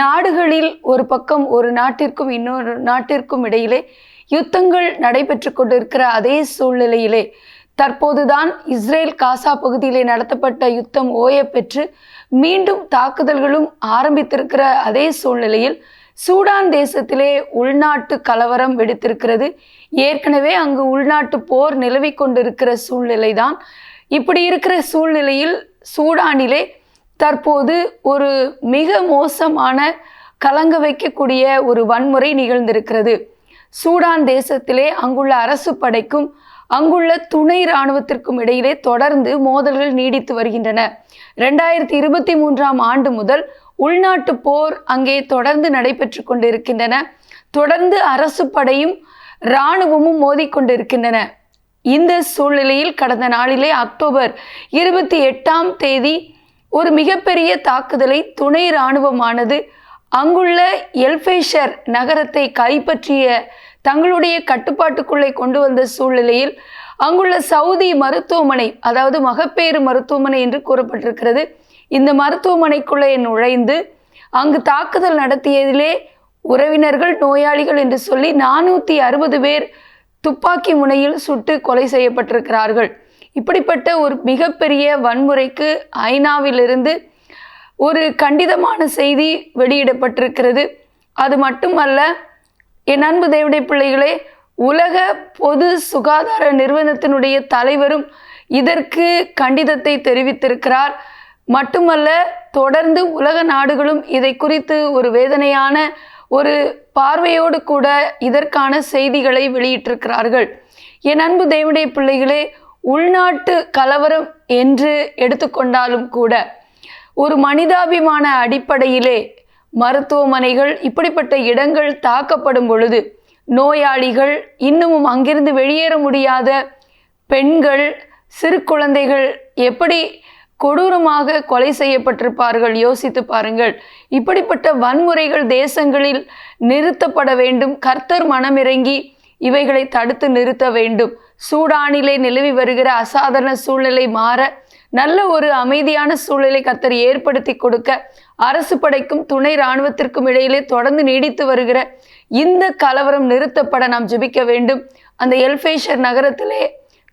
நாடுகளில் ஒரு பக்கம் ஒரு நாட்டிற்கும் இன்னொரு நாட்டிற்கும் இடையிலே யுத்தங்கள் நடைபெற்று கொண்டிருக்கிற அதே சூழ்நிலையிலே தற்போதுதான் இஸ்ரேல் காசா பகுதியிலே நடத்தப்பட்ட யுத்தம் ஓய பெற்று மீண்டும் தாக்குதல்களும் ஆரம்பித்திருக்கிற அதே சூழ்நிலையில் சூடான் தேசத்திலே உள்நாட்டு கலவரம் வெடித்திருக்கிறது. ஏற்கனவே அங்கு உள்நாட்டு போர் நிலவிக் கொண்டிருக்கிற சூழ்நிலைதான். இப்படி இருக்கிற சூழ்நிலையில் சூடானிலே தற்போது ஒரு மிக மோசமான கலங்க வைக்கக்கூடிய ஒரு வன்முறை நிகழ்ந்திருக்கிறது. சூடான் தேசத்திலே அங்குள்ள அரசு படைக்கும் அங்குள்ள துணை இராணுவத்திற்கும் இடையிலே தொடர்ந்து மோதல்கள் நீடித்து வருகின்றன. ரெண்டாயிரத்தி இருபத்தி மூன்றாம் ஆண்டு முதல் உள்நாட்டு போர் அங்கே தொடர்ந்து நடைபெற்று கொண்டிருக்கின்றன. தொடர்ந்து அரசு படையும் இராணுவமும் மோதிக்கொண்டிருக்கின்றன இந்த சூழ்நிலையில் கடந்த நாளிலே அக்டோபர் இருபத்தி எட்டாம் தேதி ஒரு மிகப்பெரிய தாக்குதலை துணை இராணுவமானது அங்குள்ள எல்ஃபேஷர் நகரத்தை கைப்பற்றிய தங்களுடைய கட்டுப்பாட்டுக்குள்ளே கொண்டு வந்த சூழ்நிலையில் அங்குள்ள சவுதி மருத்துவமனை அதாவது மகப்பேறு மருத்துவமனை என்று கூறப்பட்டிருக்கிறது. இந்த மருத்துவமனைக்குள்ளே நுழைந்து அங்கு தாக்குதல் நடத்தியதிலே உறவினர்கள் நோயாளிகள் என்று சொல்லி நானூற்றி அறுபது பேர் துப்பாக்கி முனையில் சுட்டு கொலை செய்யப்பட்டிருக்கிறார்கள். இப்படிப்பட்ட ஒரு மிகப்பெரிய வன்முறைக்கு ஐநாவிலிருந்து ஒரு கண்டிதமான செய்தி வெளியிடப்பட்டிருக்கிறது. அது மட்டுமல்ல என் அன்பு தேவடை பிள்ளைகளே உலக பொது சுகாதார நிறுவனத்தினுடைய தலைவரும் இதற்கு கண்டிதத்தை தெரிவித்திருக்கிறார். மட்டுமல்ல தொடர்ந்து உலக நாடுகளும் இதை குறித்து ஒரு வேதனையான ஒரு பார்வையோடு கூட இதற்கான செய்திகளை வெளியிட்டிருக்கிறார்கள். என் அன்பு தேவடைய பிள்ளைகளே உள்நாட்டு கலவரம் என்று எடுத்துக்கொண்டாலும் கூட ஒரு மனிதாபிமான அடிப்படையிலே மருத்துவமனைகள் இப்படிப்பட்ட இடங்கள் தாக்கப்படும் பொழுது நோயாளிகள் இன்னமும் அங்கிருந்து வெளியேற முடியாத பெண்கள் சிறு குழந்தைகள் எப்படி கொடூரமாக கொலை செய்யப்பட்டிருப்பார்கள் யோசித்து பாருங்கள். இப்படிப்பட்ட வன்முறைகள் தேசங்களில் நிறுத்தப்பட வேண்டும் கர்த்தர் மனமிறங்கி இவைகளை தடுத்து நிறுத்த வேண்டும். சூடானிலே நிலவி வருகிற அசாதாரண சூழ்நிலை மாற நல்ல ஒரு அமைதியான சூழலை கத்தர் ஏற்படுத்தி கொடுக்க அரசு படைக்கும் துணை இராணுவத்திற்கும் இடையிலே தொடர்ந்து நீடித்து வருகிற இந்த கலவரம் நிறுத்தப்பட நாம் ஜெபிக்க வேண்டும். அந்த எல்ஃபேஷர் நகரத்திலே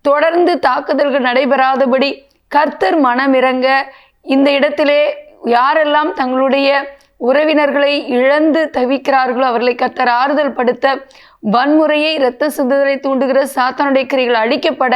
தொடர்ந்து தாக்குதல்கள் நடைபெறாதபடி கர்த்தர் மனமிறங்க இந்த இடத்திலே யாரெல்லாம் தங்களுடைய உறவினர்களை இழந்து தவிக்கிறார்களோ அவர்களை கத்தர் ஆறுதல் படுத்த வன்முறையை இரத்த சிந்துதலை தூண்டுகிற சாத்தானுடைய கிரிகள் அழிக்கப்பட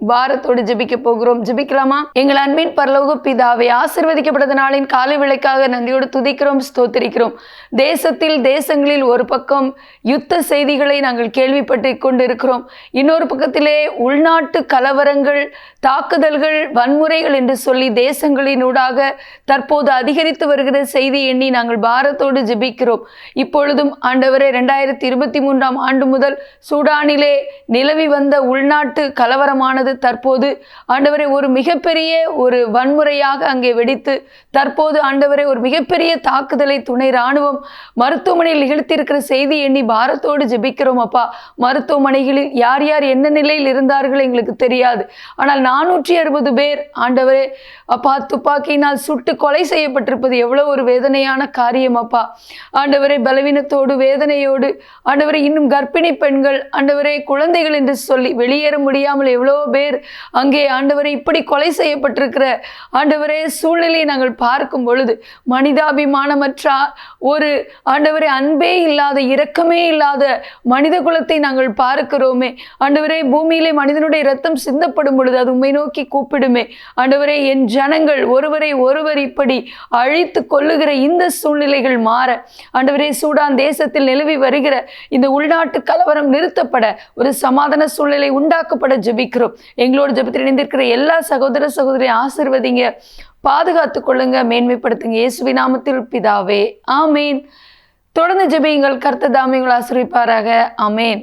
வாரத்தோடு ஜெபிக்க போகிறோம். ஜெபிக்கலாமா? எங்கள் அன்பின் பரலோக பிதாவை ஆசிர்வதிக்கப்பட்ட நாளின் காலை விளக்காக நன்றியோடு துதிக்கிறோம் ஸ்தோத்திரிக்கிறோம். தேசத்தில் தேசங்களில் ஒரு பக்கம் யுத்த செய்திகளை நாங்கள் கேள்விப்பட்டு கொண்டிருக்கிறோம். இன்னொரு பக்கத்திலே உள்நாட்டு கலவரங்கள் தாக்குதல்கள் வன்முறைகள் என்று சொல்லி தேசங்களினூடாக தற்போது அதிகரித்து வருகிற செய்தி எண்ணி நாங்கள் பாரத்தோடு ஜெபிக்கிறோம். இப்பொழுதும் ஆண்டவரே ரெண்டாயிரத்தி இருபத்தி மூன்றாம் ஆண்டு முதல் சூடானிலே நிலவி வந்த உள்நாட்டு கலவரமானது தற்போது ஆண்டவரை ஒரு மிகப்பெரிய ஒரு வன்முறையாக அங்கே வெடித்து தற்போது ஆண்டவரை ஒரு மிகப்பெரிய தாக்குதலை துணை இராணுவம் மருத்துவமனையில் நிகழ்த்தியிருக்கிற செய்தி எண்ணி பாரத்தோடு ஜெபிக்கிறோம் அப்பா. மருத்துவமனைகளில் யார் யார் என்ன நிலையில் இருந்தார்கள் எங்களுக்கு தெரியாது. ஆனால் நானூற்றி அறுபது பேர் ஆண்டவரே அப்பா துப்பாக்கியினால் சுட்டு கொலை செய்யப்பட்டிருப்பது எவ்வளவு ஒரு வேதனையான காரியம் அப்பா. ஆண்டவரை பலவீனத்தோடு வேதனையோடு ஆண்டவரை இன்னும் கர்ப்பிணி பெண்கள் ஆண்டவரே குழந்தைகள் என்று சொல்லி வெளியேற முடியாமல் எவ்வளோ பேர். அங்கே ஆண்டவரை இப்படி கொலை செய்யப்பட்டிருக்கிற ஆண்டவரே சூழ்நிலையை நாங்கள் பார்க்கும் பொழுது மனிதாபிமானமற்ற ஒரு ஆண்டவரே அன்பே இல்லாத இரக்கமே இல்லாத மனித குலத்தை நாங்கள் பார்க்கிறோமே. ஆண்டவரே பூமியிலே மனிதனுடைய ரத்தம் சிந்தப்படும் பொழுது அது உண்மை நோக்கி கூப்பிடுமே. ஆண்டவரே என் ஜனங்கள் ஒருவரை ஒருவர் இப்படி அழித்து கொள்ளுகிற இந்த சூழ்நிலைகள் மாற. ஆண்டவரே சூடான் தேசத்தில் நிலவி வருகிற இந்த உள்நாட்டு கலவரம் நிறுத்தப்பட ஒரு சமாதான சூழ்நிலை உண்டாக்கப்பட ஜெபிக்கிறோம். எங்களோட ஜெபத்தில் இணைந்திருக்கிற எல்லா சகோதர சகோதரி ஆசிர்வதிங்க. பாதுகாத்து கொள்ளுங்க மேன்மைப்படுத்துங்க. இயேசுவி நாமத்தில் பிதாவே. ஆமேன். தொடர்ந்து ஜெபியுங்கள். கர்த்ததாமியங்கள் ஆசிரிப்பாராக அமேன்